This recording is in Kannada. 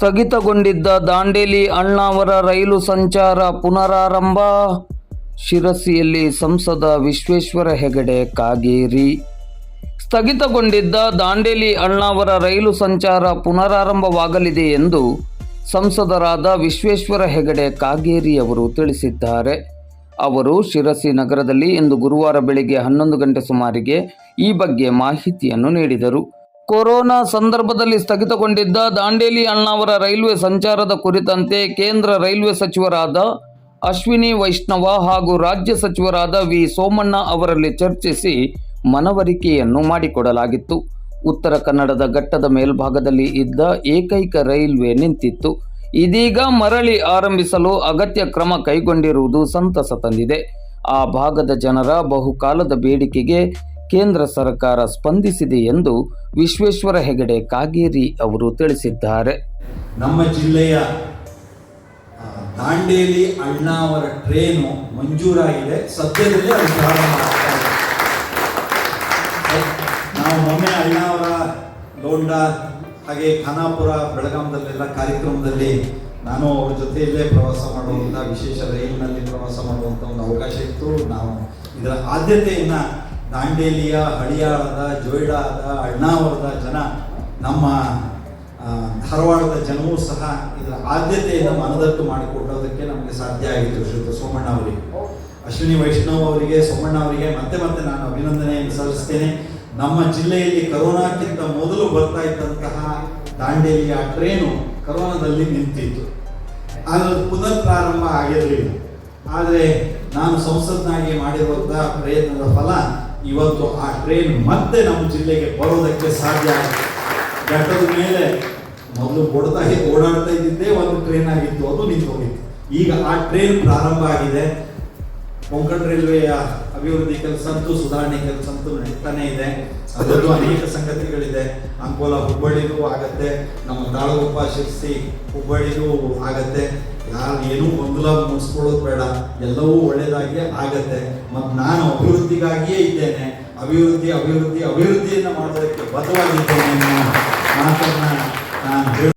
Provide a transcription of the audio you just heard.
ಸ್ಥಗಿತಗೊಂಡಿದ್ದ ದಾಂಡೇಲಿ ಅಣ್ಣಾವರ ರೈಲು ಸಂಚಾರ ಪುನರಾರಂಭ. ಶಿರಸಿಯಲ್ಲಿ ಸಂಸದ ವಿಶ್ವೇಶ್ವರ ಹೆಗಡೆ ಕಾಗೇರಿ. ಸ್ಥಗಿತಗೊಂಡಿದ್ದ ದಾಂಡೇಲಿ ಅಣ್ಣಾವರ ರೈಲು ಸಂಚಾರ ಪುನರಾರಂಭವಾಗಲಿದೆ ಎಂದು ಸಂಸದರಾದ ವಿಶ್ವೇಶ್ವರ ಹೆಗಡೆ ಕಾಗೇರಿ ಅವರು ತಿಳಿಸಿದ್ದಾರೆ. ಅವರು ಶಿರಸಿ ನಗರದಲ್ಲಿ ಇಂದು ಗುರುವಾರ ಬೆಳಿಗ್ಗೆ ಹನ್ನೊಂದು ಗಂಟೆ ಸುಮಾರಿಗೆ ಈ ಬಗ್ಗೆ ಮಾಹಿತಿಯನ್ನು ನೀಡಿದರು. ಕೊರೋನಾ ಸಂದರ್ಭದಲ್ಲಿ ಸ್ಥಗಿತಗೊಂಡಿದ್ದ ದಾಂಡೇಲಿ ಅಣ್ಣಾವರ ರೈಲ್ವೆ ಸಂಚಾರದ ಕುರಿತಂತೆ ಕೇಂದ್ರ ರೈಲ್ವೆ ಸಚಿವರಾದ ಅಶ್ವಿನಿ ವೈಷ್ಣವ ಹಾಗೂ ರಾಜ್ಯ ಸಚಿವರಾದ ವಿ ಸೋಮಣ್ಣ ಅವರಲ್ಲಿ ಚರ್ಚಿಸಿ ಮನವರಿಕೆಯನ್ನು ಮಾಡಿಕೊಡಲಾಗಿತ್ತು. ಉತ್ತರ ಕನ್ನಡದ ಘಟ್ಟದ ಮೇಲ್ಭಾಗದಲ್ಲಿ ಇದ್ದ ಏಕೈಕ ರೈಲ್ವೆ ನಿಂತಿತ್ತು. ಇದೀಗ ಮರಳಿ ಆರಂಭಿಸಲು ಅಗತ್ಯ ಕ್ರಮ ಕೈಗೊಂಡಿರುವುದು ಸಂತಸ ತಂದಿದೆ. ಆ ಭಾಗದ ಜನರ ಬಹುಕಾಲದ ಬೇಡಿಕೆಗೆ ಕೇಂದ್ರ ಸರ್ಕಾರ ಸ್ಪಂದಿಸಿದೆ ಎಂದು ವಿಶ್ವೇಶ್ವರ ಹೆಗಡೆ ಕಾಗೇರಿ ಅವರು ತಿಳಿಸಿದ್ದಾರೆ. ನಮ್ಮ ಜಿಲ್ಲೆಯ ದಾಂಡೇಲಿ ಅಣ್ಣಾವರ ಟ್ರೇನು ಮಂಜೂರಾಗಿದೆ. ಸದ್ಯದಲ್ಲಿ ಅದು ಪ್ರಾರಂಭ ನಾವು ಮೊನ್ನೆ ಅಣ್ಣಾವರ ಲೋಂಡ ಹಾಗೆ ಖಾನಾಪುರ ಬೆಳಗಾಂದಲ್ಲೆಲ್ಲ ಕಾರ್ಯಕ್ರಮದಲ್ಲಿ ನಾನು ಅವ್ರ ಜೊತೆಯಲ್ಲೇ ಪ್ರವಾಸ ಮಾಡುವಂಥ, ವಿಶೇಷ ರೈಲಿನಲ್ಲಿ ಪ್ರವಾಸ ಮಾಡುವಂಥ ಒಂದು ಅವಕಾಶ ಇತ್ತು. ನಾವು ಇದರ ಆದ್ಯತೆಯನ್ನು ದಾಂಡೇಲಿಯ, ಹಳಿಯಾಳದ, ಜೋಯಿಡಾದ, ಅಣ್ಣಾವರದ ಜನ, ನಮ್ಮ ಧಾರವಾಡದ ಜನವೂ ಸಹ ಇದರ ಆದ್ಯತೆಯನ್ನು ಮನದಟ್ಟು ಮಾಡಿಕೊಡೋದಕ್ಕೆ ನಮಗೆ ಸಾಧ್ಯ ಆಗಿತ್ತು ಶ್ರೀಯುತ ಸೋಮಣ್ಣ ಅವರಿಗೆ. ಅಶ್ವಿನಿ ವೈಷ್ಣವ್ ಅವರಿಗೆ, ಸೋಮಣ್ಣ ಅವರಿಗೆ ಮತ್ತೆ ಮತ್ತೆ ನಾನು ಅಭಿನಂದನೆಯನ್ನು ಸಲ್ಲಿಸ್ತೇನೆ. ನಮ್ಮ ಜಿಲ್ಲೆಯಲ್ಲಿ ಕರೋನಾಕ್ಕಿಂತ ಮೊದಲು ಬರ್ತಾ ಇದ್ದಂತಹ ದಾಂಡೇಲಿಯ ಟ್ರೇನು ಕರೋನಾದಲ್ಲಿ ನಿಂತಿತ್ತು. ಆದರೆ ಪುನರ್ ಪ್ರಾರಂಭ ಆಗಿರಲಿಲ್ಲ. ಆದರೆ ನಾನು ಸಂಸತ್ನಾಗಿ ಮಾಡಿರುವಂತಹ ಪ್ರಯತ್ನದ ಫಲ ಇವತ್ತು ಆ ಟ್ರೈನ್ ಮತ್ತೆ ನಮ್ಮ ಜಿಲ್ಲೆಗೆ ಬರೋದಕ್ಕೆ ಸಾಧ್ಯ ಆಗಿದೆ. ಘಟ್ಟದ ಮೇಲೆ ಮೊದಲು ಓಡ್ತಾ ಓಡಾಡ್ತಾ ಇದ್ದಿದ್ದೇ ಒಂದು ಟ್ರೈನ್ ಆಗಿತ್ತು, ಅದು ನಿಂತು ಹೋಗಿತ್ತು ಈಗ ಆ ಟ್ರೈನ್ ಪ್ರಾರಂಭ ಆಗಿದೆ. ಕೊಂಕಣ ರೈಲ್ವೆಯ ಅಭಿವೃದ್ಧಿ ಕೆಲಸ ಅಂತೂ ಸುಧಾರಣೆ ಕೆಲಸ ಅಂತೂ ನಡೀತಾನೆ ಇದೆ. ಅದರಲ್ಲೂ ಅನೇಕ ಸಂಗತಿಗಳಿದೆ. ಅಂಕೋಲ ಹುಬ್ಬಳ್ಳಿಗೂ ಆಗತ್ತೆ ನಮ್ಮ ತಾಳಗುಪ್ಪ ಶಿರ್ಸಿ ಹುಬ್ಬಳ್ಳಿಗೂ ಆಗತ್ತೆ. ನಾನು ಏನೂ ಗೊಂದಲ ಮುಗಿಸ್ಕೊಳ್ಳೋದು ಬೇಡ. ಎಲ್ಲವೂ ಒಳ್ಳೆಯದಾಗಿ ಆಗತ್ತೆ. ಮತ್ತು ನಾನು ಅಭಿವೃದ್ಧಿಗಾಗಿಯೇ ಇದ್ದೇನೆ. ಅಭಿವೃದ್ಧಿ ಅಭಿವೃದ್ಧಿ ಅಭಿವೃದ್ಧಿಯನ್ನು ಮಾಡೋದಕ್ಕೆ ಬದ್ಧವಾಗಿದ್ದೇನೆ ಮಾತನ್ನು ಮಾತನ್ನ ನಾನು ಹೇಳ